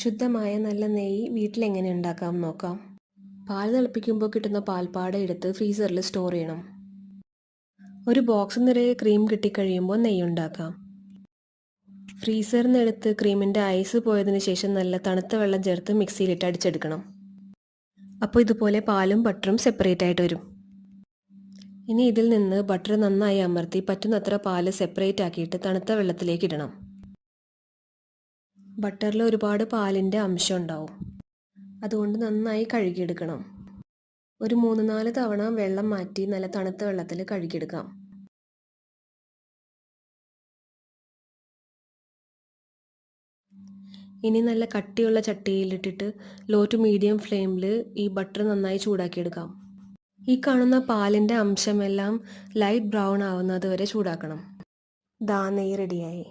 ശുദ്ധമായ നല്ല നെയ്യ് വീട്ടിലെങ്ങനെ ഉണ്ടാക്കാം നോക്കാം. പാൽ തിളപ്പിക്കുമ്പോൾ കിട്ടുന്ന പാൽപ്പാട എടുത്ത് ഫ്രീസറിൽ സ്റ്റോർ ചെയ്യണം. ഒരു ബോക്സ് നിറയെ ക്രീം കിട്ടിക്കഴിയുമ്പോൾ നെയ്യ് ഉണ്ടാക്കാം. ഫ്രീസറിൽ നിന്ന് എടുത്ത് ക്രീമിന്റെ ഐസ് പോയതിന് ശേഷം നല്ല തണുത്ത വെള്ളം ചേർത്ത് മിക്സിയിലിട്ട് അടിച്ചെടുക്കണം. അപ്പോൾ ഇതുപോലെ പാലും ബട്ടറും സെപ്പറേറ്റ് ആയിട്ട് വരും. ഇനി ഇതിൽ നിന്ന് ബട്ടർ നന്നായി അമർത്തി പറ്റുന്നത്ര പാൽ സെപ്പറേറ്റ് ആക്കിയിട്ട് തണുത്ത വെള്ളത്തിലേക്ക് ഇടണം. ബട്ടറിൽ ഒരുപാട് പാലിന്റെ അംശം ഉണ്ടാവും അതുകൊണ്ട് നന്നായി കഴുകിയെടുക്കണം. ഒരു മൂന്ന് നാല് തവണ വെള്ളം മാറ്റി നല്ല തണുത്ത വെള്ളത്തിൽ കഴുകിയെടുക്കാം. ഇനി നല്ല കട്ടിയുള്ള ചട്ടിയിലിട്ടിട്ട് ലോ ടു മീഡിയം ഫ്ലെയിമിൽ ഈ ബട്ടർ നന്നായി ചൂടാക്കിയെടുക്കാം. ഈ കാണുന്ന പാലിന്റെ അംശമെല്ലാം ലൈറ്റ് ബ്രൗൺ ആവുന്നത് വരെ ചൂടാക്കണം. ദാ നെയ് റെഡിയായി.